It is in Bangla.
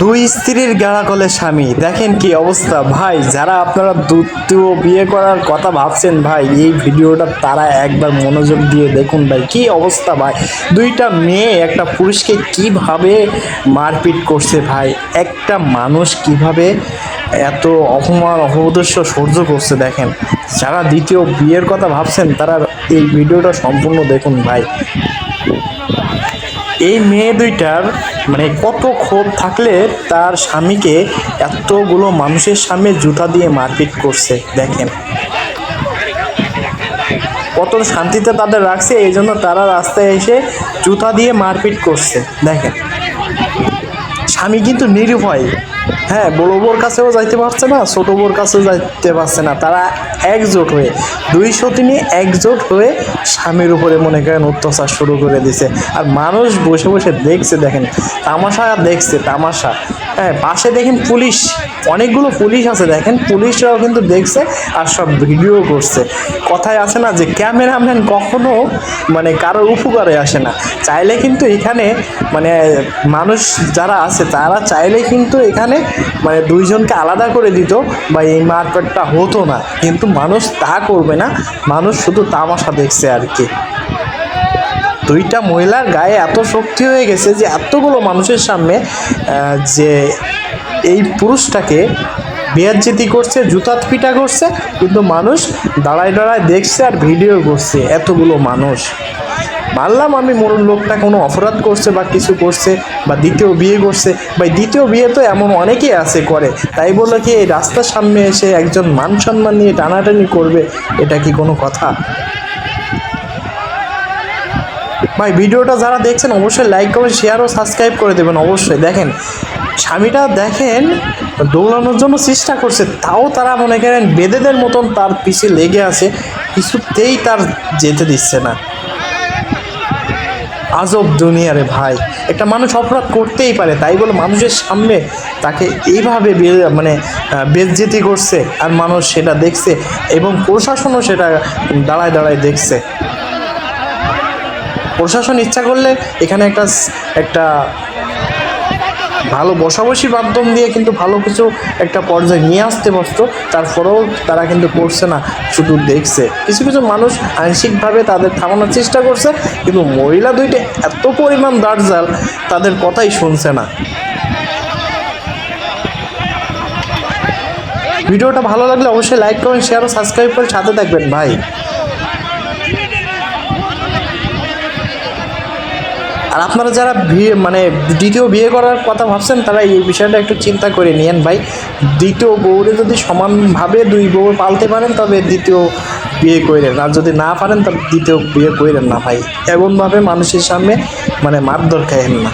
দুই স্ত্রীর গেড়া কলে স্বামী। দেখেন কি অবস্থা। ভাই, যারা আপনারা দ্বিতীয় বিয়ে করার কথা ভাবছেন, ভাই, এই ভিডিওটা তারা একবার মনোযোগ দিয়ে দেখুন, ভাই। কি অবস্থা, ভাই? দুইটা মেয়ে, একটা পুরুষকে কীভাবে মারপিট করছে, ভাই? একটা মানুষ কীভাবে এত অপমান অপদস্য সহ্য করছে, দেখেন। যারা দ্বিতীয় বিয়ের কথা ভাবছেন, তারা এই ভিডিওটা সম্পূর্ণ দেখুন, ভাই। এই মেয়ে দুইটার মানে কত ক্ষোভ থাকলে তার স্বামীকে এতগুলো মানুষের সামনে জুতা দিয়ে মারপিট করছে, দেখেন। কত শান্তিতে তাদের রাখছে এই জন্য তারা রাস্তায় এসে জুতা দিয়ে মারপিট করছে, দেখেন। স্বামী কিন্তু নিরুপায়। হ্যাঁ বড় বোর কাছেও যাইতে পারছে না, ছোট বোর কাছেও যাইতে পারছে না। তারা একজোট হয়ে দুই সতিনী একজোট হয়ে স্বামীর উপরে মনে করেন অত্যাচার শুরু করে দিছে। আর মানুষ বসে বসে দেখছে, দেখেন, তামাশা দেখছে, তামাশা। হ্যাঁ পাশে দেখেন পুলিশ, অনেকগুলো পুলিশ আছে, দেখেন পুলিশরাও কিন্তু দেখছে আর সব ভিডিও করছে। কথায় আছে না যে ক্যামেরাম্যান কখনো মানে কারোর উপকারে আসে না। চাইলে কিন্তু এখানে মানে মানুষ যারা আছে, তারা চাইলে কিন্তু এখানে মানে দুইজনকে আলাদা করে দিত বা এই মারপেটটা হতো না। কিন্তু মানুষ তা করবে না, মানুষ শুধু তামাশা দেখছে আর কি। দুইটা মহিলার গায়ে এত শক্তি হয়ে গেছে যে এতগুলো মানুষের সামনে যে এই পুরুষটাকে বেয়াজ্জিতি করছে জুতা পিটা করছে, কিন্তু মানুষ দাঁড়ায় দাঁড়ায় দেখছে আর ভিডিও করছে এতগুলো মানুষ। মানলাম আমি মোর লোকটা কোনো অপরাধ করছে বা কিছু করছে বা দ্বিতীয় বিয়ে করছে, বা দ্বিতীয় বিয়ে তো এমন অনেকেই আছে করে, তাই বলে কি এই রাস্তার সামনে এসে একজন মান সম্মান নিয়ে টানাটানি করবে, এটা কি কোনো কথা? ভাই, ভিডিওটা যারা দেখছেন, অবশ্যই লাইক কমেন্ট শেয়ার ও সাবস্ক্রাইব করে দেবেন, অবশ্যই। দেখেন, স্বামীটা দেখেন, দৌড়ানোর জন্য চেষ্টা করছে, তাও তারা মনে করেন বেদেদের মতন তার পিছে লেগে আছে, কিছুতেই তার যেতে দিচ্ছে না। আজব দুনিয়া রে ভাই। একটা মানুষ অপরাধ করতেই পারে, তাই বলে মানুষের সামনে তাকে এইভাবে মানে বেজ্জেতি করছে, আর মানুষ সেটা দেখছে এবং প্রশাসনও সেটা দাঁড়ায় দাঁড়ায় দেখছে। প্রশাসন ইচ্ছা করলে এখানে একটা একটা ভালো বসাবসি মাধ্যম দিয়ে কিন্তু ভালো কিছু একটা পর্যায়ে নিয়ে আসতে পারতো। তারপরেও তারা কিন্তু করছে না, শুধু দেখছে। কিছু কিছু মানুষ আংশিকভাবে তাদের থামানোর চেষ্টা করছে, কিন্তু মহিলা দুইটা এত পরিমাণ দার্জাল তাদের কথাই শুনছে না। ভিডিওটা ভালো লাগলে অবশ্যই লাইক কমেন্ট শেয়ার ও সাবস্ক্রাইব করে সাথে থাকবেন। ভাই। আর আপনারা যারা বিয়ে মানে দ্বিতীয় বিয়ে করার কথা ভাবছেন, তারা এই বিষয়টা একটু চিন্তা করে নিয়েন ভাই। দ্বিতীয় বউরে যদি সমানভাবে দুই বউ পালতে পারেন, তবে দ্বিতীয় বিয়ে করেন আর যদি না পারেন, তবে দ্বিতীয় বিয়ে করেন না ভাই। এমনভাবে মানুষের সামনে মানে মার দরকার না।